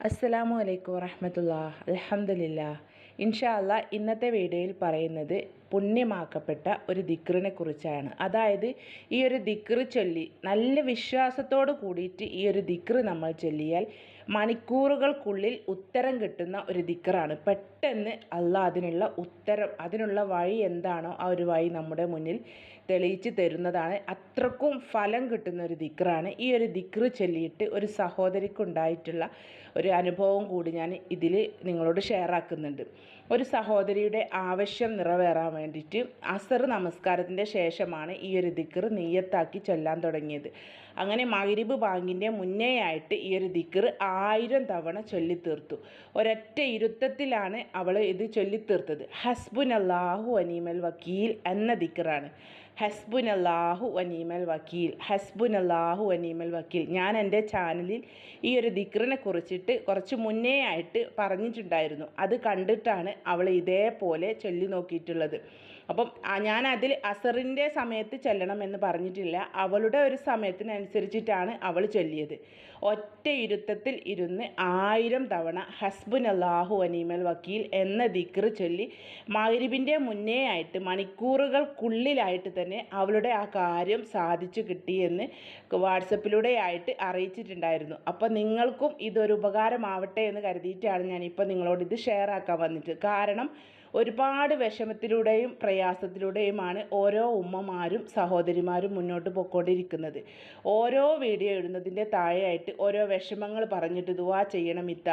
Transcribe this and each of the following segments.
അസ്സലാമു അലൈക്കും വറഹമത്തുള്ള അലഹമില്ല ഇൻഷാ അല്ലാ ഇന്നത്തെ വീഡിയോയിൽ പറയുന്നത് പുണ്യമാക്കപ്പെട്ട ഒരു ദിക്റിനെ കുറിച്ചാണ് അതായത് ഈ ഒരു ദിക്റ് ചൊല്ലി നല്ല വിശ്വാസത്തോട് കൂടിയിട്ട് ഈ ഒരു ദിക്റ് നമ്മൾ ചൊല്ലിയാൽ മണിക്കൂറുകൾക്കുള്ളിൽ ഉത്തരം കിട്ടുന്ന ഒരു ദിക്റാണ്. പെട്ടെന്ന് അല്ല അതിനുള്ള ഉത്തരം അതിനുള്ള വഴി എന്താണോ ആ ഒരു വഴി നമ്മുടെ മുന്നിൽ തെളിയിച്ച് തരുന്നതാണ്. അത്രക്കും ഫലം കിട്ടുന്ന ഒരു ദിക്റാണ്. ഈ ഒരു ദിക്റ് ചൊല്ലിയിട്ട് ഒരു സഹോദരിക്കുണ്ടായിട്ടുള്ള ഒരു അനുഭവം കൂടി ഞാൻ ഇതിൽ നിങ്ങളോട് ഷെയർ ആക്കുന്നുണ്ട്. ഒരു സഹോദരിയുടെ ആവശ്യം നിറവേറാൻ വേണ്ടിയിട്ട് അസർ നമസ്കാരത്തിന്റെ ശേഷമാണ് ഈ ഒരു ദിക്കർ നെയ്യത്താക്കി ചൊല്ലാൻ തുടങ്ങിയത്. അങ്ങനെ മഗ്രിബ് ബാങ്കിന്റെ മുന്നേ ആയിട്ട് ഈ ഒരു ദിക്കർ ആയിരം തവണ ചൊല്ലിത്തീർത്തു. ഒരൊറ്റ ഇരുത്തത്തിലാണ് അവൾ ഇത് ചൊല്ലിത്തീർത്തത്. ഹസ്ബുൻ അള്ളാഹു അനീമൽ വക്കീൽ എന്ന ദിക്റാണ്. ഹസ്ബുൻ അല്ലാഹു അനീമൽ വക്കീൽ. ഹസ്ബുൻ അല്ലാഹു അനീമൽ വക്കീൽ. ഞാൻ എന്റെ ചാനലിൽ ഈ ഒരു ദിക്റിനെ കുറിച്ചിട്ട് കുറച്ച് മുന്നേ ആയിട്ട് പറഞ്ഞിട്ടുണ്ടായിരുന്നു. അത് കണ്ടിട്ടാണ് അവൾ ഇതേപോലെ ചൊല്ലി നോക്കിയിട്ടുള്ളത്. അപ്പം ഞാൻ അതിൽ അസറിന്റെ സമയത്ത് ചെല്ലണം എന്ന് പറഞ്ഞിട്ടില്ല. അവളുടെ ഒരു സമയത്തിനനുസരിച്ചിട്ടാണ് അവൾ ചൊല്ലിയത്. ഒറ്റ ഇരുത്തത്തിൽ ഇരുന്ന് ആയിരം തവണ ഹസ്ബുൻ അള്ളാഹു അനീമൽ വക്കീൽ എന്ന ദിക്റ് ചൊല്ലി മഗ്രിബിന്റെ മുന്നേ ആയിട്ട് മണിക്കൂറുകൾക്കുള്ളിലായിട്ട് തന്നെ അവളുടെ ആ കാര്യം സാധിച്ചു കിട്ടിയെന്ന് വാട്സപ്പിലൂടെ ആയിട്ട് അറിയിച്ചിട്ടുണ്ടായിരുന്നു. അപ്പോൾ നിങ്ങൾക്കും ഇതൊരു ഉപകാരമാവട്ടെ എന്ന് കരുതിയിട്ടാണ് ഞാനിപ്പോൾ നിങ്ങളോട് ഇത് ഷെയർ ആക്കാൻ വന്നിട്ട്. കാരണം ഒരുപാട് വിഷമത്തിലൂടെയും പ്രയാസത്തിലൂടെയുമാണ് ഓരോ ഉമ്മമാരും സഹോദരിമാരും മുന്നോട്ട് പോയിക്കൊണ്ടിരിക്കുന്നത്. ഓരോ വീഡിയോ ഇടുന്നതിന്റെ താഴെയായിട്ട് ഓരോ വിഷമങ്ങൾ പറഞ്ഞിട്ട് ദുവാ ചെയ്യണം ഇത്ത.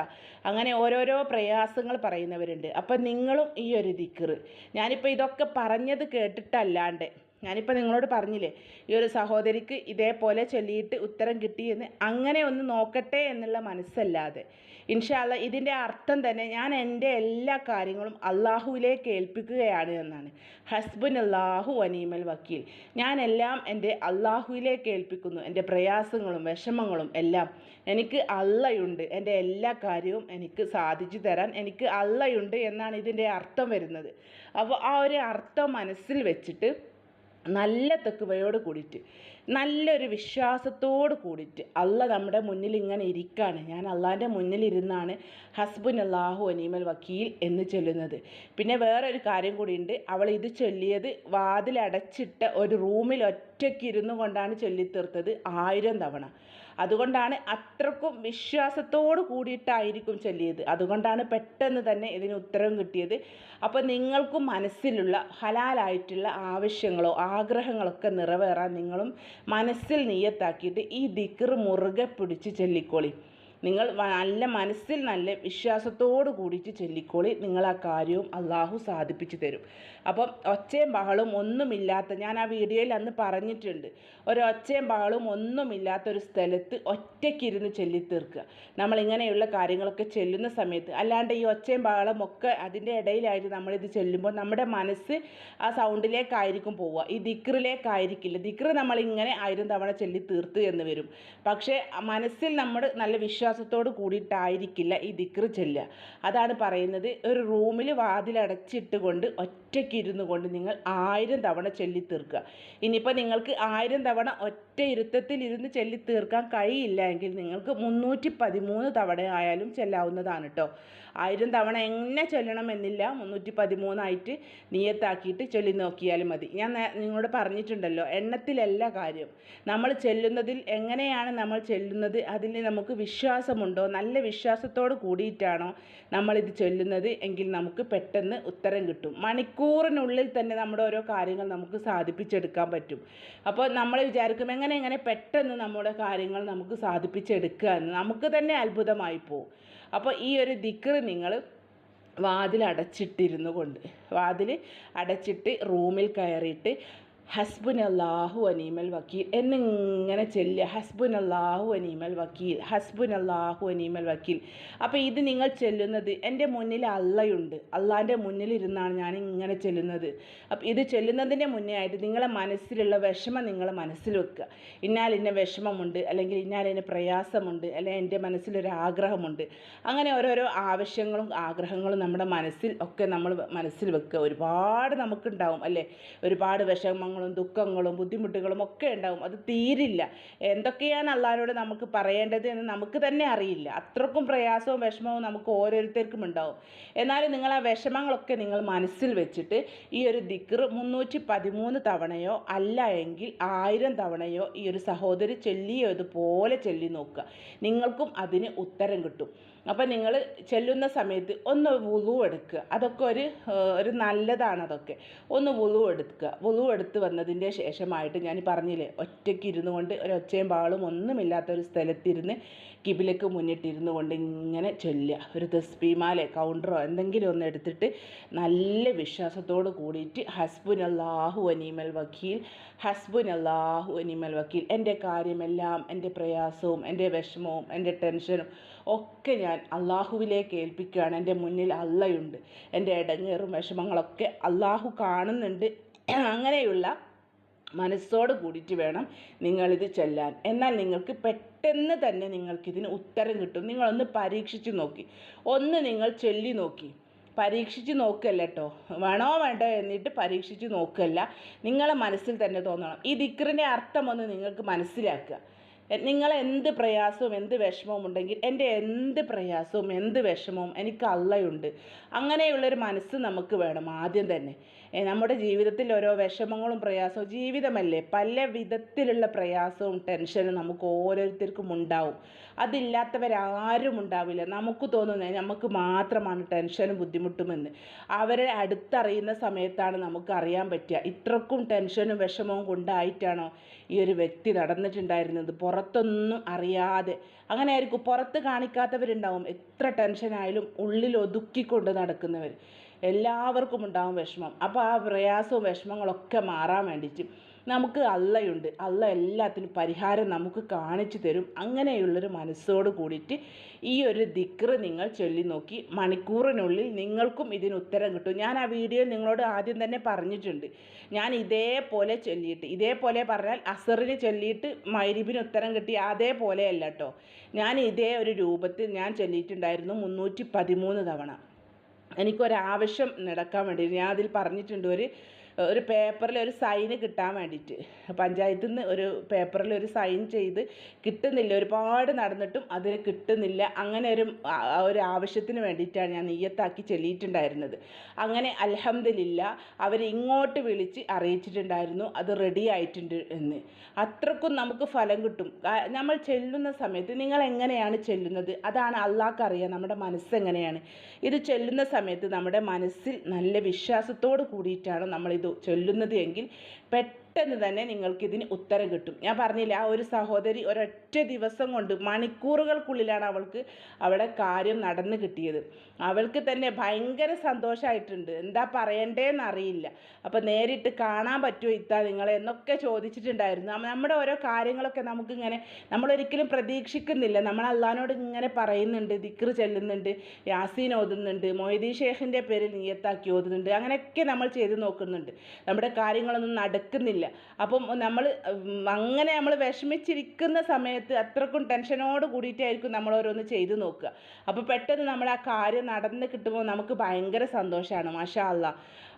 അങ്ങനെ ഓരോരോ പ്രയാസങ്ങൾ പറയുന്നവരുണ്ട്. അപ്പം നിങ്ങളും ഈ ഒരു ദിക്കറ് ഞാനിപ്പോൾ ഇതൊക്കെ പറഞ്ഞത് കേട്ടിട്ടല്ലാണ്ട് ഞാനിപ്പോൾ നിങ്ങളോട് പറഞ്ഞില്ലേ ഈ ഒരു സഹോദരിക്ക് ഇതേപോലെ ചൊല്ലിയിട്ട് ഉത്തരം കിട്ടിയെന്ന്. അങ്ങനെ ഒന്ന് നോക്കട്ടെ എന്നുള്ള മനസ്സല്ലാതെ. ഇൻഷാല്ല ഇതിന്റെ അർത്ഥം തന്നെ ഞാൻ എന്റെ എല്ലാ കാര്യങ്ങളും അള്ളാഹുവിലേക്ക് ഏൽപ്പിക്കുകയാണ് എന്നാണ്. ഹസ്ബൻ അള്ളാഹു അനീമൽ വക്കീൽ എല്ലാം എന്റെ അള്ളാഹുവിലേക്ക് ഏൽപ്പിക്കുന്നു. എന്റെ പ്രയാസങ്ങളും വിഷമങ്ങളും എല്ലാം. എനിക്ക് അള്ളയുണ്ട്. എന്റെ എല്ലാ കാര്യവും എനിക്ക് സാധിച്ചു തരാൻ എനിക്ക് അള്ളയുണ്ട് എന്നാണ് ഇതിന്റെ അർത്ഥം വരുന്നത്. അപ്പോൾ ആ ഒരു അർത്ഥം മനസ്സിൽ വെച്ചിട്ട് നല്ല തെക്കുവയോട് കൂടിയിട്ട് നല്ലൊരു വിശ്വാസത്തോട് കൂടിയിട്ട് അല്ല നമ്മുടെ മുന്നിൽ ഇങ്ങനെ ഇരിക്കുകയാണ് ഞാൻ അള്ളാന്റെ മുന്നിലിരുന്നാണ് ഹസ്ബുൻ അള്ളാഹു അനീമൽ വക്കീൽ എന്ന് ചൊല്ലുന്നത്. പിന്നെ വേറൊരു കാര്യം കൂടിയുണ്ട്. അവൾ ഇത് ചൊല്ലിയത് വാതിലടച്ചിട്ട ഒരു റൂമിൽ ഒറ്റയ്ക്ക് ഇരുന്നു കൊണ്ടാണ് ചൊല്ലിത്തീർത്തത് ആയിരം തവണ. അതുകൊണ്ടാണ് അത്രക്കും വിശ്വാസത്തോട് കൂടിയിട്ടായിരിക്കും ചൊല്ലിയത്. അതുകൊണ്ടാണ് പെട്ടെന്ന് തന്നെ ഇതിന് ഉത്തരം കിട്ടിയത്. അപ്പോൾ നിങ്ങൾക്കും മനസ്സിലുള്ള ഹലാലായിട്ടുള്ള ആവശ്യങ്ങളോ ആഗ്രഹങ്ങളൊക്കെ നിറവേറാൻ നിങ്ങളും മനസ്സിൽ നീയത്താക്കിയിട്ട് ഈ ദിക്ർ മുറുകെ പിടിച്ച് ചൊല്ലിക്കോളി. നിങ്ങൾ നല്ല മനസ്സിൽ നല്ല വിശ്വാസത്തോടു കൂടിയിട്ട് ചൊല്ലിക്കോളി. നിങ്ങൾ ആ കാര്യവും അള്ളാഹു സാധിപ്പിച്ചു തരും. അപ്പം ഒച്ചയും ബഹളും ഒന്നുമില്ലാത്ത ഞാൻ ആ വീഡിയോയിൽ അന്ന് പറഞ്ഞിട്ടുണ്ട് ഒരു ഒച്ചയും ബഹളും ഒന്നുമില്ലാത്ത ഒരു സ്ഥലത്ത് ഒറ്റയ്ക്കിരുന്ന് ചൊല്ലിത്തീർക്കുക. നമ്മളിങ്ങനെയുള്ള കാര്യങ്ങളൊക്കെ ചെല്ലുന്ന സമയത്ത് അല്ലാണ്ട് ഈ ഒച്ചയും ബഹളം ഒക്കെ അതിന്റെ ഇടയിലായിട്ട് നമ്മളിത് ചെല്ലുമ്പോൾ നമ്മുടെ മനസ്സ് ആ സൗണ്ടിലേക്കായിരിക്കും പോവുക. ഈ ദിക്റിലേക്കായിരിക്കില്ല. ദിക്റ് നമ്മളിങ്ങനെ ആയിരം തവണ ചൊല്ലി എന്ന് വരും. പക്ഷേ മനസ്സിൽ നമ്മൾ നല്ല വിശ്വാസം വിശ്വാസത്തോട് കൂടിയിട്ടായിരിക്കില്ല ഈ ദിക്റ് ചെല്ലുക. അതാണ് പറയുന്നത്. ഒരു റൂമിൽ വാതിലടച്ചിട്ട് കൊണ്ട് ഒറ്റയ്ക്ക് ഇരുന്ന് കൊണ്ട് നിങ്ങൾ ആയിരം തവണ ചൊല്ലി തീർക്കുക ഇനിയിപ്പോൾ നിങ്ങൾക്ക് ആയിരം തവണ ഒറ്റ ഇരുത്തത്തിൽ ഇരുന്ന് ചൊല്ലി തീർക്കാൻ കഴിയില്ല എങ്കിൽ നിങ്ങൾക്ക് മുന്നൂറ്റി പതിമൂന്ന് തവണ ആയാലും ചെല്ലാവുന്നതാണ് കേട്ടോ ആയിരം തവണ എങ്ങനെ ചൊല്ലണമെന്നില്ല. മുന്നൂറ്റി പതിമൂന്നായിട്ട് നിയത്താക്കിയിട്ട് ചൊല്ലി നോക്കിയാൽ മതി. ഞാൻ നിങ്ങളോട് പറഞ്ഞിട്ടുണ്ടല്ലോ എണ്ണത്തിലല്ല കാര്യം. നമ്മൾ ചെല്ലുന്നതിൽ എങ്ങനെയാണ് നമ്മൾ ചെല്ലുന്നത്? അതിൽ നമുക്ക് വിശ്വാസം വിശ്വാസമുണ്ടോ? നല്ല വിശ്വാസത്തോട് കൂടിയിട്ടാണോ നമ്മളിത് ചൊല്ലുന്നത്? എങ്കിൽ നമുക്ക് പെട്ടെന്ന് ഉത്തരം കിട്ടും. മണിക്കൂറിനുള്ളിൽ തന്നെ നമ്മുടെ ഓരോ കാര്യങ്ങൾ നമുക്ക് സാധിപ്പിച്ചെടുക്കാൻ പറ്റും. അപ്പോൾ നമ്മൾ വിചാരിക്കും എങ്ങനെ എങ്ങനെ പെട്ടെന്ന് നമ്മുടെ കാര്യങ്ങൾ നമുക്ക് സാധിപ്പിച്ചെടുക്കുക എന്ന്. നമുക്ക് തന്നെ അത്ഭുതമായി പോകും അപ്പോൾ ഈ ഒരു ദിക്ർ നിങ്ങൾ വാതിൽ അടച്ചിട്ടിരുന്നു കൊണ്ട് വാതിൽ അടച്ചിട്ട് റൂമിൽ കയറിയിട്ട് ഹസ്ബുൻ അള്ളാഹു അനീമൽ വക്കീൽ. എന്നിങ്ങനെ ചെല്ലുക ഹസ്ബുൻ അള്ളാഹു അനീമൽ വക്കീൽ. ഹസ്ബുൻ അള്ളാഹു അനീമൽ വക്കീൽ. അപ്പോൾ ഇത് നിങ്ങൾ ചെല്ലുന്നത് എന്റെ മുന്നിൽ അള്ളയുണ്ട്. അള്ളാന്റെ മുന്നിലിരുന്നാണ് ഞാൻ ഇങ്ങനെ ചെല്ലുന്നത്. അപ്പോൾ ഇത് ചെല്ലുന്നതിന്റെ മുന്നേ ആയിട്ട് നിങ്ങളെ മനസ്സിലുള്ള വിഷമം നിങ്ങൾ മനസ്സിൽ വെക്കുക. ഇന്നാൽ ഇന്ന വിഷമമുണ്ട് അല്ലെങ്കിൽ ഇന്നാൽ ഇന്ന പ്രയാസമുണ്ട് അല്ലെങ്കിൽ എന്റെ മനസ്സിലൊരു ആഗ്രഹമുണ്ട്. അങ്ങനെ ഓരോരോ ആവശ്യങ്ങളും ആഗ്രഹങ്ങളും നമ്മുടെ മനസ്സിൽ ഒക്കെ നമ്മൾ മനസ്സിൽ വെക്കുക. ഒരുപാട് നമുക്കുണ്ടാവും അല്ലേ? ഒരുപാട് വിഷമങ്ങൾ വിഷമങ്ങളും ദുഃഖങ്ങളും ബുദ്ധിമുട്ടുകളും ഒക്കെ ഉണ്ടാവും. അത് തീരില്ല. എന്തൊക്കെയാണ് അള്ളാഹിനോട് നമുക്ക് പറയേണ്ടത് എന്ന് നമുക്ക് തന്നെ അറിയില്ല. അത്രക്കും പ്രയാസവും വിഷമവും നമുക്ക് ഓരോരുത്തർക്കും ഉണ്ടാവും. എന്നാലും നിങ്ങൾ ആ വിഷമങ്ങളൊക്കെ നിങ്ങൾ മനസ്സിൽ വെച്ചിട്ട് ഈ ഒരു ദിക്ർ മുന്നൂറ്റി പതിമൂന്ന് തവണയോ അല്ല എങ്കിൽ ആയിരം തവണയോ ഈ ഒരു സഹോദരി ചൊല്ലിയോ ഇതുപോലെ ചൊല്ലി നോക്കുക. നിങ്ങൾക്കും അതിന് ഉത്തരം കിട്ടും. അപ്പം നിങ്ങൾ ചെല്ലുന്ന സമയത്ത് ഒന്ന് വുളു എടുക്കുക. അതൊക്കെ ഒരു ഒരു നല്ലതാണ് അതൊക്കെ. ഒന്ന് വുളു എടുക്കുക. വുളു എടുത്ത് വന്നതിന്റെ ശേഷമായിട്ട് ഞാൻ പറഞ്ഞില്ലേ ഒറ്റയ്ക്ക് ഇരുന്നു കൊണ്ട് ഒരു ഒച്ചയും പാളും ഒന്നുമില്ലാത്ത ഒരു സ്ഥലത്തിരുന്ന് കിബിലക്ക് മുന്നിട്ടിരുന്നു കൊണ്ട് ഇങ്ങനെ ചൊല്ലുക. ഒരു തസ്ബീമാലെ കൗണ്ടറോ എന്തെങ്കിലും ഒന്ന് എടുത്തിട്ട് നല്ല വിശ്വാസത്തോട് കൂടിയിട്ട് ഹസ്ബുൻ അള്ളാഹു അനീമൽ വക്കീൽ ഹസ്ബുൻ അള്ളാഹു അനീമൽ വക്കീൽ. എന്റെ കാര്യമെല്ലാം എന്റെ പ്രയാസവും എന്റെ വിഷമവും എന്റെ ടെൻഷനും ഒക്കെ ഞാൻ അള്ളാഹുവിലേക്ക് ഏൽപ്പിക്കുകയാണ്. എന്റെ മുന്നിൽ അള്ളയുണ്ട് എന്റെ ഇടങ്ങേറും വിഷമങ്ങളൊക്കെ അള്ളാഹു കാണുന്നുണ്ട്. അങ്ങനെയുള്ള മനസ്സോട് കൂടിയിട്ട് വേണം നിങ്ങളിത് ചെല്ലാൻ. എന്നാൽ നിങ്ങൾക്ക് പെട്ടെന്ന് തന്നെ നിങ്ങൾക്കിതിന് ഉത്തരം കിട്ടും. നിങ്ങളൊന്ന് പരീക്ഷിച്ച് നോക്കി. ഒന്ന് നിങ്ങൾ ചൊല്ലി നോക്കി. പരീക്ഷിച്ച് നോക്കല്ല കേട്ടോ. വേണോ വേണ്ടോ എന്നിട്ട് പരീക്ഷിച്ച് നോക്കല്ല. നിങ്ങളെ മനസ്സിൽ തന്നെ തോന്നണം. ഈ ദിക്റിന്റെ അർത്ഥം ഒന്ന് നിങ്ങൾക്ക് മനസ്സിലാക്കുക. നിങ്ങൾ എന്ത് പ്രയാസവും എന്ത് വിഷമവും ഉണ്ടെങ്കിൽ എന്റെ എന്ത് പ്രയാസവും എന്ത് വിഷമവും എനിക്ക് അള്ളയുണ്ട് അങ്ങനെയുള്ളൊരു മനസ്സ് നമുക്ക് വേണം ആദ്യം തന്നെ. നമ്മുടെ ജീവിതത്തിൽ ഓരോ വിഷമങ്ങളും പ്രയാസവും ജീവിതമല്ലേ പല വിധത്തിലുള്ള പ്രയാസവും ടെൻഷനും നമുക്ക് ഓരോരുത്തർക്കും ഉണ്ടാവും. അതില്ലാത്തവരാരും ഉണ്ടാവില്ല. നമുക്ക് തോന്നുന്നത് നമുക്ക് മാത്രമാണ് ടെൻഷനും ബുദ്ധിമുട്ടുമെന്ന്. അവരെ അടുത്തറിയുന്ന സമയത്താണ് നമുക്ക് അറിയാൻ പറ്റുക. ഇത്രക്കും ടെൻഷനും വിഷമവും കൊണ്ടായിട്ടാണോ ഈ ഒരു വ്യക്തി നടന്നിട്ടുണ്ടായിരുന്നത്? പുറത്തൊന്നും അറിയാതെ. അങ്ങനെ ആയിരിക്കും പുറത്ത് കാണിക്കാത്തവരുണ്ടാവും. എത്ര ടെൻഷനായാലും ഉള്ളിൽ ഒതുക്കിക്കൊണ്ട് നടക്കുന്നവർ. എല്ലാവർക്കും ഉണ്ടാകും വിഷമം. അപ്പോൾ ആ പ്രയാസവും വിഷമങ്ങളൊക്കെ മാറാൻ വേണ്ടിയിട്ട് നമുക്ക് അള്ളയുണ്ട്. അള്ള എല്ലാത്തിനും പരിഹാരം നമുക്ക് കാണിച്ചു തരും. അങ്ങനെയുള്ളൊരു മനസ്സോട് കൂടിയിട്ട് ഈ ഒരു ദിക്റ് നിങ്ങൾ ചൊല്ലി നോക്കി. മണിക്കൂറിനുള്ളിൽ നിങ്ങൾക്കും ഇതിന് ഉത്തരം കിട്ടും. ഞാൻ ആ വീഡിയോ നിങ്ങളോട് ആദ്യം തന്നെ പറഞ്ഞിട്ടുണ്ട്. ഞാൻ ഇതേപോലെ ചൊല്ലിയിട്ട് ഇതേപോലെ പറഞ്ഞാൽ അസറിന് ചൊല്ലിയിട്ട് മൈരിബിന് ഉത്തരം കിട്ടി. അതേപോലെയല്ല കേട്ടോ ഞാൻ ഇതേ ഒരു രൂപത്തിൽ ഞാൻ ചൊല്ലിയിട്ടുണ്ടായിരുന്നു മുന്നൂറ്റി പതിമൂന്ന് തവണ. എനിക്കൊരാവശ്യം നടക്കാൻ വേണ്ടി ഞാൻ അതിൽ പറഞ്ഞിട്ടുണ്ട്. ഒരു ഒരു പേപ്പറിൽ ഒരു സൈന് കിട്ടാൻ വേണ്ടിയിട്ട്. പഞ്ചായത്തിൽ നിന്ന് ഒരു പേപ്പറിൽ ഒരു സൈൻ ചെയ്ത് കിട്ടുന്നില്ല. ഒരുപാട് നടന്നിട്ടും അതിന് കിട്ടുന്നില്ല. അങ്ങനെ ഒരു ഒരു ആവശ്യത്തിന് വേണ്ടിയിട്ടാണ് ഞാൻ നെയ്യത്താക്കി ചൊല്ലിയിട്ടുണ്ടായിരുന്നത്. അങ്ങനെ അലഹമ്മദില്ല അവർ ഇങ്ങോട്ട് വിളിച്ച് അറിയിച്ചിട്ടുണ്ടായിരുന്നു അത് റെഡി ആയിട്ടുണ്ട് എന്ന്. അത്രക്കും നമുക്ക് ഫലം കിട്ടും. നമ്മൾ ചെല്ലുന്ന സമയത്ത് നിങ്ങൾ എങ്ങനെയാണ് ചെല്ലുന്നത്? അതാണ് അള്ളാഹ്ക്ക് അറിയാം നമ്മുടെ മനസ്സെങ്ങനെയാണ് ഇത് ചെല്ലുന്ന സമയത്ത് നമ്മുടെ മനസ്സിൽ നല്ല വിശ്വാസത്തോട് കൂടിയിട്ടാണ് നമ്മളിത് ചൊല്ലുന്നത് എങ്കിൽ പെട്ടെന്ന് തന്നെ നിങ്ങൾക്ക് ഇതിന് ഉത്തരം കിട്ടും. ഞാൻ പറഞ്ഞില്ല ആ ഒരു സഹോദരി ഒരൊറ്റ ദിവസം കൊണ്ട് മണിക്കൂറുകൾക്കുള്ളിലാണ് അവൾക്ക് അവിടെ കാര്യം നടന്നു കിട്ടിയത്. അവൾക്ക് തന്നെ ഭയങ്കര സന്തോഷമായിട്ടുണ്ട് എന്താ പറയണ്ടേന്ന് അറിയില്ല അപ്പോൾ നേരിട്ട് കാണാൻ പറ്റുമോ ഇത്താ നിങ്ങളെ എന്നൊക്കെ ചോദിച്ചിട്ടുണ്ടായിരുന്നു. നമ്മ- നമ്മുടെ ഓരോ കാര്യങ്ങളൊക്കെ നമുക്കിങ്ങനെ നമ്മളൊരിക്കലും പ്രതീക്ഷിക്കുന്നില്ല. നമ്മൾ അള്ളഹാനോട് ഇങ്ങനെ പറയുന്നുണ്ട് ദിക്ർ ചെല്ലുന്നുണ്ട് യാസീൻ ഓതുന്നുണ്ട് മൊയ്തീ ഷേഖിന്റെ പേരിൽ നിയത്താക്കി ഓതുന്നുണ്ട് അങ്ങനെയൊക്കെ നമ്മൾ ചെയ്ത് നോക്കുന്നുണ്ട്. നമ്മുടെ കാര്യങ്ങളൊന്നും നടക്കുന്നില്ല. അപ്പം നമ്മൾ അങ്ങനെ നമ്മൾ വിഷമിച്ചിരിക്കുന്ന സമയത്ത് അത്രക്കും ടെൻഷനോട് കൂടിയിട്ടായിരിക്കും നമ്മൾ ഓരോന്ന് ചെയ്ത് നോക്കുക. അപ്പോൾ പെട്ടെന്ന് നമ്മൾ ആ കാര്യം നടന്ന് കിട്ടുമ്പോൾ നമുക്ക് ഭയങ്കര സന്തോഷമാണ് മാഷാ അല്ല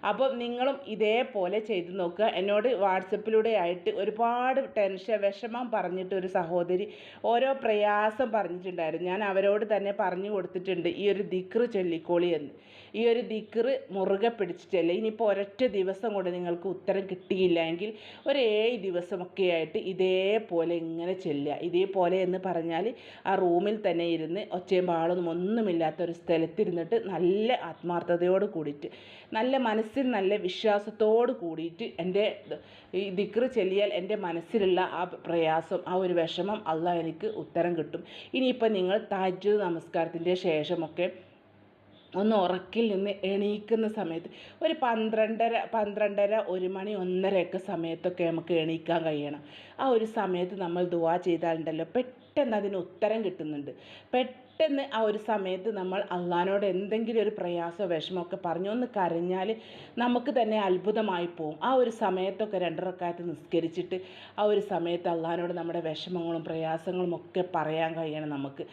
അപ്പം നിങ്ങളും ഇതേപോലെ ചെയ്ത് നോക്കുക. എന്നോട് വാട്സപ്പിലൂടെ ആയിട്ട് ഒരുപാട് ടെൻഷൻ വിഷമം പറഞ്ഞിട്ട് ഒരു സഹോദരി ഓരോ പ്രയാസം പറഞ്ഞിട്ടുണ്ടായിരുന്നു. ഞാൻ അവരോട് തന്നെ പറഞ്ഞു കൊടുത്തിട്ടുണ്ട് ഈ ഒരു ദിക്റ് ചൊല്ലിക്കോളി എന്ന്. ഈ ഒരു ദിക്റ് മുറുകെ പിടിച്ചിട്ടല്ലേ? ഇനിയിപ്പോൾ ഒരൊറ്റ ദിവസം കൊണ്ട് നിങ്ങൾക്ക് ഉത്തരം കിട്ടിയില്ല എങ്കിൽ ഒരു ഏഴ് ദിവസമൊക്കെ ആയിട്ട് ഇതേപോലെ ഇങ്ങനെ ചെല്ലുക. ഇതേപോലെ എന്ന് പറഞ്ഞാൽ ആ റൂമിൽ തന്നെ ഇരുന്ന് ഒച്ചയും പാളൊന്നും ഒന്നുമില്ലാത്ത ഒരു സ്ഥലത്തിരുന്നിട്ട് നല്ല ആത്മാർത്ഥതയോട് കൂടിയിട്ട് നല്ല മനസ്സിൽ നല്ല വിശ്വാസത്തോട് കൂടിയിട്ട് എന്റെ ഈ ദിക്റ് ചെല്ലിയാൽ എന്റെ മനസ്സിലുള്ള ആ പ്രയാസം ആ ഒരു വിഷമം അല്ല എനിക്ക് ഉത്തരം കിട്ടും. ഇനിയിപ്പോൾ നിങ്ങൾ താജ് നമസ്കാരത്തിന്റെ ശേഷമൊക്കെ ഒന്ന് ഉറക്കിൽ നിന്ന് എണീക്കുന്ന സമയത്ത് ഒരു പന്ത്രണ്ടര പന്ത്രണ്ടര ഒരു മണി ഒന്നരയൊക്കെ സമയത്തൊക്കെ നമുക്ക് എണീക്കാൻ കഴിയണം. ആ ഒരു സമയത്ത് നമ്മൾ ദുവാ ചെയ്താലുണ്ടല്ലോ പെട്ടെന്ന് അതിന് ഉത്തരം കിട്ടുന്നുണ്ട്. പെട്ടെന്ന് പെട്ടെന്ന് ആ ഒരു സമയത്ത് നമ്മൾ അള്ളഹാനോട് എന്തെങ്കിലും ഒരു പ്രയാസമോ വിഷമമൊക്കെ പറഞ്ഞു ഒന്ന് കരഞ്ഞാൽ നമുക്ക് തന്നെ അത്ഭുതമായി പോകും ആ ഒരു സമയത്തൊക്കെ രണ്ടരക്കാലത്ത് നിസ്കരിച്ചിട്ട് ആ ഒരു സമയത്ത് അള്ളഹാനോട് നമ്മുടെ വിഷമങ്ങളും പ്രയാസങ്ങളും ഒക്കെ പറയാൻ കഴിയണം നമുക്ക്.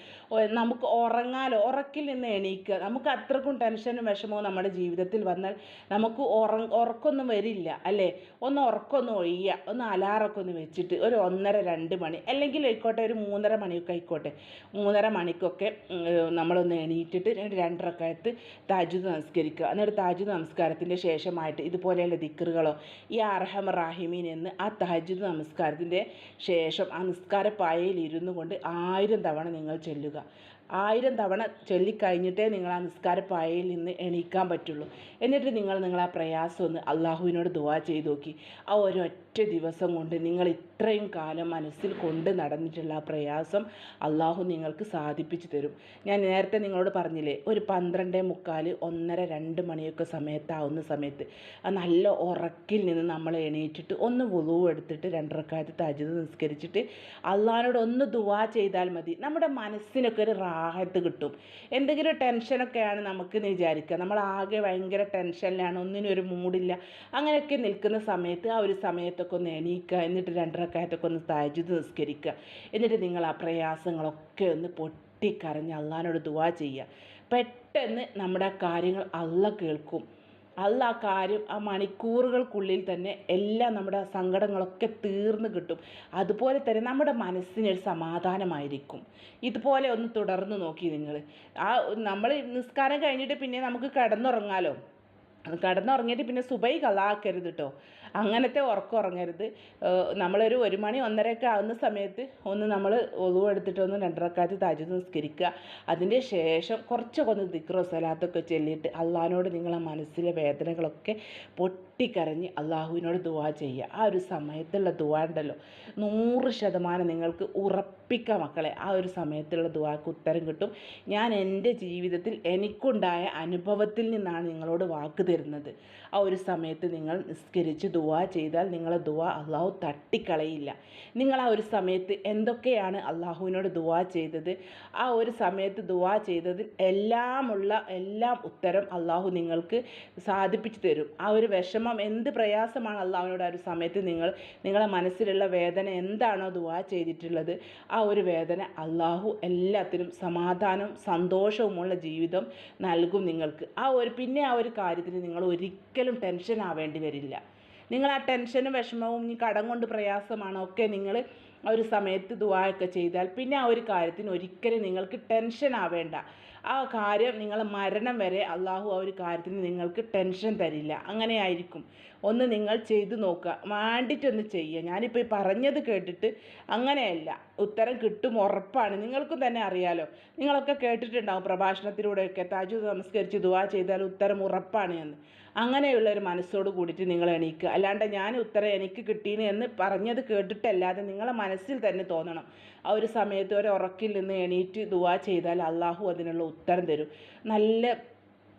നമുക്ക് ഉറങ്ങാലോ? ഉറക്കിൽ നിന്ന് എണീക്കുക. നമുക്ക് അത്രക്കും ടെൻഷനും വിഷമവും നമ്മുടെ ജീവിതത്തിൽ വന്നാൽ നമുക്ക് ഉറ ഉറക്കൊന്നും വരില്ല അല്ലേ? ഒന്ന് ഉറക്കൊന്നും ഒഴിയുക ഒന്ന് അലാറൊക്കെ ഒന്ന് വെച്ചിട്ട് ഒരു ഒന്നര രണ്ട് മണി അല്ലെങ്കിൽ ആയിക്കോട്ടെ ഒരു മൂന്നര മണിയൊക്കെ ആയിക്കോട്ടെ മൂന്നര മണിക്കൊക്കെ നമ്മളൊന്ന് എണീറ്റിട്ട് രണ്ട് രണ്ടരക്കാലത്ത് താജുദ് നമസ്കരിക്കുക. എന്നിട്ട് താജുദ് നമസ്കാരത്തിന്റെ ശേഷമായിട്ട് ഇതുപോലെയുള്ള ദിക്കറുകളോ ഈ അർഹം റാഹിമീൻ എന്ന് ആ താജുദ് നമസ്കാരത്തിന്റെ ശേഷം ആ നിസ്കാര പായയിലിരുന്നു കൊണ്ട് ആയിരം തവണ നിങ്ങൾ ചൊല്ലുക. ആയിരം തവണ ചൊല്ലിക്കഴിഞ്ഞിട്ടേ നിങ്ങൾ ആ നിസ്കാര പായയിൽ നിന്ന് എണീക്കാൻ പറ്റുള്ളൂ. എന്നിട്ട് നിങ്ങൾ നിങ്ങളാ പ്രയാസം ഒന്ന് അള്ളാഹുവിനോട് ദുവാ ചെയ്ത് നോക്കി. ആ ഒരൊറ്റ ദിവസം കൊണ്ട് നിങ്ങൾ ഇത്രയും കാലം മനസ്സിൽ കൊണ്ട് നടന്നിട്ടുള്ള പ്രയാസം അള്ളാഹു നിങ്ങൾക്ക് സാധിപ്പിച്ചു തരും. ഞാൻ നേരത്തെ നിങ്ങളോട് പറഞ്ഞില്ലേ ഒരു പന്ത്രണ്ട് മുക്കാൽ ഒന്നര രണ്ട് മണിയൊക്കെ സമയത്താവുന്ന സമയത്ത് നല്ല ഉറക്കിൽ നിന്ന് നമ്മൾ എണീറ്റിട്ട് ഒന്ന് വുളു എടുത്തിട്ട് രണ്ടരക്കാലത്ത് തജിത് നിസ്കരിച്ചിട്ട് അള്ളാഹിനോട് ഒന്ന് ദുവാ ചെയ്താൽ മതി. നമ്മുടെ മനസ്സിനൊക്കെ ഒരു റാഹത്ത് കിട്ടും. എന്തെങ്കിലും ടെൻഷനൊക്കെയാണ് നമുക്ക് വിചാരിക്കുക. നമ്മൾ ആകെ ഭയങ്കര ടെൻഷനിലാണ് ഒന്നിനും ഒരു മൂടില്ല അങ്ങനെയൊക്കെ നിൽക്കുന്ന സമയത്ത് ആ ഒരു സമയത്തൊക്കെ ഒന്ന് എണീക്കുക എന്നിട്ട് രണ്ടരക്കാലത്തൊക്കെ ഒന്ന് തജിത് നിസ്കരിക്കുക. എന്നിട്ട് നിങ്ങൾ ആ പ്രയാസങ്ങളൊക്കെ ഒന്ന് പൊട്ടിക്കരഞ്ഞ് അള്ളഹാനോട് ദുവാ ചെയ്യുക. പെട്ടെന്ന് നമ്മുടെ കാര്യങ്ങൾ അള്ള കേൾക്കും. അല്ല ആ കാര്യം ആ മണിക്കൂറുകൾക്കുള്ളിൽ തന്നെ എല്ലാം നമ്മുടെ സങ്കടങ്ങളൊക്കെ തീർന്നു കിട്ടും. അതുപോലെ തന്നെ നമ്മുടെ മനസ്സിനൊരു സമാധാനമായിരിക്കും. ഇതുപോലെ ഒന്ന് തുടർന്ന് നോക്കി നിങ്ങൾ ആ നമ്മൾ നിസ്കാരം കഴിഞ്ഞിട്ട് പിന്നെ നമുക്ക് കിടന്നുറങ്ങാലോ? കിടന്നുറങ്ങിയിട്ട് പിന്നെ സുബൈ കളാക്കരുത് കേട്ടോ അങ്ങനത്തെ ഉറക്കം ഉറങ്ങരുത്. നമ്മളൊരു ഒരു മണി ഒന്നരയൊക്കെ ആകുന്ന സമയത്ത് ഒന്ന് നമ്മൾ ഒളിവ് എടുത്തിട്ട് ഒന്ന് രണ്ടരക്കാലത്ത് താജ് നിസ്കരിക്കുക. അതിന്റെ ശേഷം കുറച്ചൊക്കെ ഒന്ന് ദിക്റോ സലാത്തൊക്കെ ചൊല്ലിയിട്ട് അള്ളഹാനോട് നിങ്ങളെ മനസ്സിലെ വേദനകളൊക്കെ പൊട്ടിക്കരഞ്ഞ് അള്ളാഹുവിനോട് ദുവാ ചെയ്യുക. ആ ഒരു സമയത്തുള്ള ദുവാ ഉണ്ടല്ലോ. നൂറ് ശതമാനം നിങ്ങൾക്ക് ഉറപ്പിക്കാം മക്കളെ. ആ ഒരു സമയത്തുള്ള ദുവാക്ക് ഉത്തരം കിട്ടും. ഞാൻ എന്റെ ജീവിതത്തിൽ എനിക്കുണ്ടായ അനുഭവത്തിൽ നിന്നാണ് നിങ്ങളോട് വാക്ക് തരുന്നത്. ആ ഒരു സമയത്ത് നിങ്ങൾ നിസ്കരിച്ച് ദുവാ ചെയ്താൽ നിങ്ങളെ ദുവാ അള്ളാഹു തട്ടിക്കളയില്ല. നിങ്ങൾ ആ ഒരു സമയത്ത് എന്തൊക്കെയാണ് അള്ളാഹുവിനോട് ദുവാ ചെയ്തത്? ആ ഒരു സമയത്ത് ദുവാ ചെയ്തതിൽ എല്ലാമുള്ള എല്ലാം ഉത്തരം അള്ളാഹു നിങ്ങൾക്ക് സാധിപ്പിച്ചു തരും. ആ ഒരു വിഷമം എന്ത് പ്രയാസമാണ് അള്ളാഹുവിനോട് ആ ഒരു സമയത്ത് നിങ്ങൾ നിങ്ങളെ മനസ്സിലുള്ള വേദന എന്താണോ ദുവാ ചെയ്തിട്ടുള്ളത് ആ ഒരു വേദന അള്ളാഹു എല്ലാത്തിനും സമാധാനവും സന്തോഷവുമുള്ള ജീവിതം നൽകും നിങ്ങൾക്ക്. ആ ഒരു പിന്നെ ആ ഒരു കാര്യത്തിന് നിങ്ങൾ ഒരിക്കലും ടെൻഷൻ ആവേണ്ടി വരില്ല. നിങ്ങൾ ആ ടെൻഷനും വിഷമവും ഇനി കടം കൊണ്ട് പ്രയാസമാണോ ഒക്കെ നിങ്ങൾ ആ ഒരു സമയത്ത് ദുവായൊക്കെ ചെയ്താൽ പിന്നെ ആ ഒരു കാര്യത്തിന് ഒരിക്കലും നിങ്ങൾക്ക് ടെൻഷൻ ആവേണ്ട. ആ കാര്യം നിങ്ങൾ മരണം വരെ അള്ളാഹു ആ ഒരു കാര്യത്തിന് നിങ്ങൾക്ക് ടെൻഷൻ തരില്ല. അങ്ങനെ ആയിരിക്കും. ഒന്ന് നിങ്ങൾ ചെയ്തു നോക്കുക. വേണ്ടിയിട്ടൊന്ന് ചെയ്യുക. ഞാനിപ്പോൾ ഈ പറഞ്ഞത് കേട്ടിട്ട് അങ്ങനെയല്ല. ഉത്തരം കിട്ടും ഉറപ്പാണ്. നിങ്ങൾക്കും തന്നെ അറിയാലോ. നിങ്ങളൊക്കെ കേട്ടിട്ടുണ്ടാവും പ്രഭാഷണത്തിലൂടെയൊക്കെ. താജു നമസ്കരിച്ച് ദുവാ ചെയ്താൽ ഉത്തരം ഉറപ്പാണ് എന്ന്. അങ്ങനെയുള്ള ഒരു മനസ്സോട് കൂടിയിട്ട് നിങ്ങൾ എണീക്കുക. അല്ലാണ്ട് ഞാൻ ഉത്തരം എനിക്ക് കിട്ടീന് എന്ന് പറഞ്ഞത് കേട്ടിട്ടല്ലാതെ നിങ്ങളെ മനസ്സിൽ തന്നെ തോന്നണം. ആ ഒരു സമയത്ത് ഒരു ഉറക്കിൽ നിന്ന് എണീറ്റ് ദുവാ ചെയ്താൽ അള്ളാഹു അതിനുള്ള ഉത്തരം തരും. നല്ല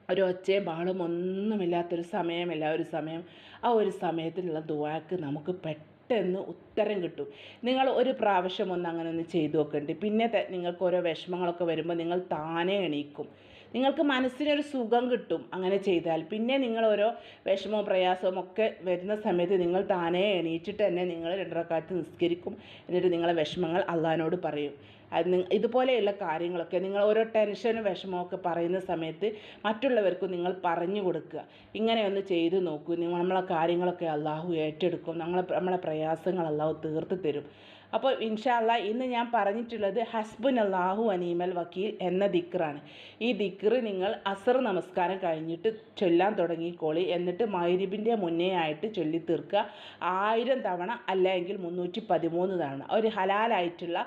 ഒരു ഒച്ചയും ബാളും ഒന്നുമില്ലാത്തൊരു സമയമല്ല ഒരു സമയം. ആ ഒരു സമയത്തിനുള്ള ദുവാക്ക് നമുക്ക് പെട്ടെന്ന് ഉത്തരം കിട്ടും. നിങ്ങൾ ഒരു പ്രാവശ്യം ഒന്ന് അങ്ങനെ ഒന്ന് ചെയ്തു നോക്കണ്ട്. പിന്നെ നിങ്ങൾക്ക് ഓരോ വിഷമങ്ങളൊക്കെ വരുമ്പോൾ നിങ്ങൾ താനേ എണീക്കും. നിങ്ങൾക്ക് മനസ്സിനൊരു സുഖം കിട്ടും അങ്ങനെ ചെയ്താൽ. പിന്നെ നിങ്ങൾ ഓരോ വിഷമവും പ്രയാസവും ഒക്കെ വരുന്ന സമയത്ത് നിങ്ങൾ താനേ എണീറ്റിട്ട് തന്നെ നിങ്ങൾ രണ്ടരക്കാലത്ത് നിസ്കരിക്കും. എന്നിട്ട് നിങ്ങളെ വിഷമങ്ങൾ അള്ളഹാനോട് പറയും. അത് ഇതുപോലെയുള്ള കാര്യങ്ങളൊക്കെ നിങ്ങൾ ഓരോ ടെൻഷനും വിഷമവും ഒക്കെ പറയുന്ന സമയത്ത് മറ്റുള്ളവർക്കും നിങ്ങൾ പറഞ്ഞു കൊടുക്കുക. ഇങ്ങനെ ഒന്ന് ചെയ്തു നോക്കൂ. നിങ്ങൾ നമ്മളെ കാര്യങ്ങളൊക്കെ അള്ളാഹു ഏറ്റെടുക്കും. നമ്മളെ നമ്മളെ പ്രയാസങ്ങൾ അള്ളാഹു തീർത്ത് തരും. അപ്പോൾ ഇൻഷാല്ല ഇന്ന് ഞാൻ പറഞ്ഞിട്ടുള്ളത് ഹസ്ബുൻ അള്ളാഹു അനീമൽ വക്കീൽ എന്ന ദിക്റാണ്. ഈ ദിക്റ് നിങ്ങൾ അസർ നമസ്കാരം കഴിഞ്ഞിട്ട് ചൊല്ലാൻ തുടങ്ങിക്കോളി. എന്നിട്ട് മൈരിബിന്റെ മുന്നേ ആയിട്ട് ചൊല്ലി തീർക്കുക ആയിരം തവണ അല്ലെങ്കിൽ മുന്നൂറ്റി പതിമൂന്ന് തവണ. ഒരു ഹലാലായിട്ടുള്ള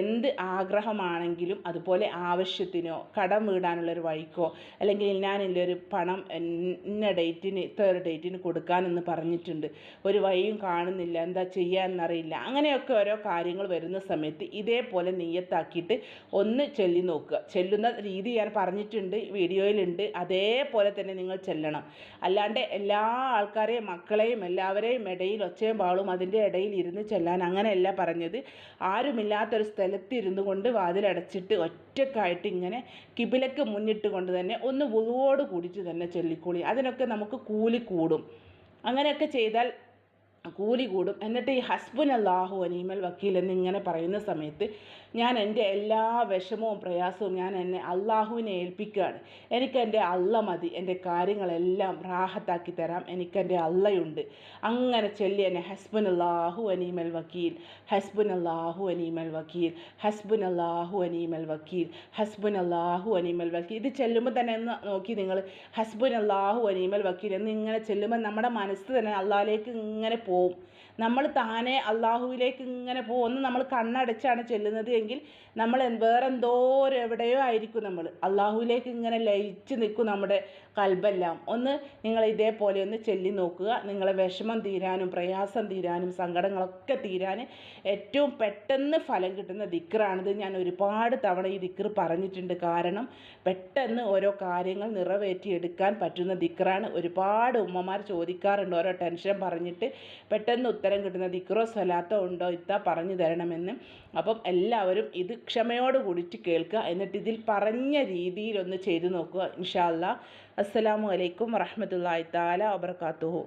എന്ത് ആഗ്രഹമാണെങ്കിലും അതുപോലെ ആവശ്യത്തിനോ കടം വീടാനുള്ളൊരു വഴിക്കോ അല്ലെങ്കിൽ ഞാനില്ല ഒരു പണം ഇന്ന ഡേറ്റിന് ഇത്ര ഡേറ്റിന് കൊടുക്കാനെന്ന് പറഞ്ഞിട്ടുണ്ട്. ഒരു വഴിയും കാണുന്നില്ല. എന്താ ചെയ്യാന്നറിയില്ല. അങ്ങനെയൊക്കെ ഓരോ കാര്യങ്ങൾ വരുന്ന സമയത്ത് ഇതേപോലെ നെയ്യത്താക്കിയിട്ട് ഒന്ന് ചൊല്ലി നോക്കുക. ചെല്ലുന്ന രീതി ഞാൻ പറഞ്ഞിട്ടുണ്ട് വീഡിയോയിലുണ്ട്. അതേപോലെ തന്നെ നിങ്ങൾ ചെല്ലണം. അല്ലാണ്ട് എല്ലാ ആൾക്കാരെയും മക്കളെയും എല്ലാവരെയും ഇടയിൽ ഒച്ചയും പാളും അതിന്റെ ഇടയിൽ ഇരുന്ന് ചെല്ലാൻ അങ്ങനെയല്ല പറഞ്ഞത്. ആരുമില്ലാത്തൊരു സ്ഥലത്ത് ഇരുന്നു കൊണ്ട് വാതിലടച്ചിട്ട് ഒറ്റക്കായിട്ട് ഇങ്ങനെ കിബിലക്ക് മുന്നിട്ട് കൊണ്ട് തന്നെ ഒന്ന് വുളുവോട് കൂടിയിട്ട് തന്നെ ചൊല്ലിക്കൂളി. അതിനൊക്കെ നമുക്ക് കൂലി കൂടും. അങ്ങനെയൊക്കെ ചെയ്താൽ കൂലി കൂടും എന്നിട്ട് ഈ ഹസ്ബുൻ അള്ളാഹു അനീമൽ വക്കീൽ എന്നിങ്ങനെ പറയുന്ന സമയത്ത് ഞാൻ എന്റെ എല്ലാ വിഷമവും പ്രയാസവും ഞാൻ എന്നെ അള്ളാഹുവിനെ ഏൽപ്പിക്കുകയാണ്. എനിക്ക് എന്റെ അള്ള മതി. എന്റെ കാര്യങ്ങളെല്ലാം റാഹത്താക്കി തരാം. എനിക്ക് എന്റെ അള്ളയുണ്ട്. അങ്ങനെ ചൊല്ലി എന്നെ ഹസ്ബുൻ അള്ളാഹു അനീമൽ വക്കീൽ. ഹസ്ബുൻ അള്ളാഹു അനീമൽ വക്കീൽ. ഹസ്ബുൻ അള്ളാഹു അനീമൽ വക്കീൽ. ഹസ്ബുൻ അള്ളാഹു അനീമൽ വക്കീൽ. ഇത് ചെല്ലുമ്പോൾ തന്നെ ഒന്ന് നോക്കി നിങ്ങൾ. ഹസ്ബുൻ അള്ളാഹു അനീമൽ വക്കീൽ എന്ന് ഇങ്ങനെ ചെല്ലുമ്പോൾ നമ്മുടെ മനസ്സ് തന്നെ അള്ളാഹിലേക്ക് ഇങ്ങനെ പോവും. നമ്മൾ താനെ അള്ളാഹുവിലേക്ക് ഇങ്ങനെ പോകുന്നു ഒന്ന് നമ്മൾ കണ്ണടച്ചാണ് ചെല്ലുന്നത് എങ്കിൽ നമ്മൾ വേറെന്തോ എവിടെയോ ആയിരിക്കും നമ്മൾ. അള്ളാഹുവിലേക്ക് ഇങ്ങനെ ലയിച്ച് നിൽക്കും നമ്മുടെ കൽബെല്ലാം. ഒന്ന് നിങ്ങൾ ഇതേപോലെ ഒന്ന് ചൊല്ലി നോക്കുക. നിങ്ങളെ വിഷമം തീരാനും പ്രയാസം തീരാനും സങ്കടങ്ങളൊക്കെ തീരാൻ ഏറ്റവും പെട്ടെന്ന് ഫലം കിട്ടുന്ന ദിക്റാണിത്. ഞാൻ ഒരുപാട് തവണ ഈ ദിക്ർ പറഞ്ഞിട്ടുണ്ട്. കാരണം പെട്ടെന്ന് ഓരോ കാര്യങ്ങൾ നിറവേറ്റിയെടുക്കാൻ പറ്റുന്ന ദിക്റാണ്. ഒരുപാട് ഉമ്മമാർ ചോദിക്കാറുണ്ട്. ഓരോ ടെൻഷൻ പറഞ്ഞിട്ട് പെട്ടെന്ന് ഉത്തരം കിട്ടുന്ന ദിക്റോ സ്വലാത്തോ ഉണ്ടോ? ഇത്ത പറഞ്ഞു തരണമെന്ന്. അപ്പം എല്ലാവരും ഇത് ക്ഷമയോട് കൂടിയിട്ട് കേൾക്കുക. എന്നിട്ട് ഇതിൽ പറഞ്ഞ രീതിയിലൊന്ന് ചെയ്തു നോക്കുക ഇൻഷാല്ല അസ്സലാമു അലൈക്കും വറഹമത്തല്ലാ താല വബറകാതുഹു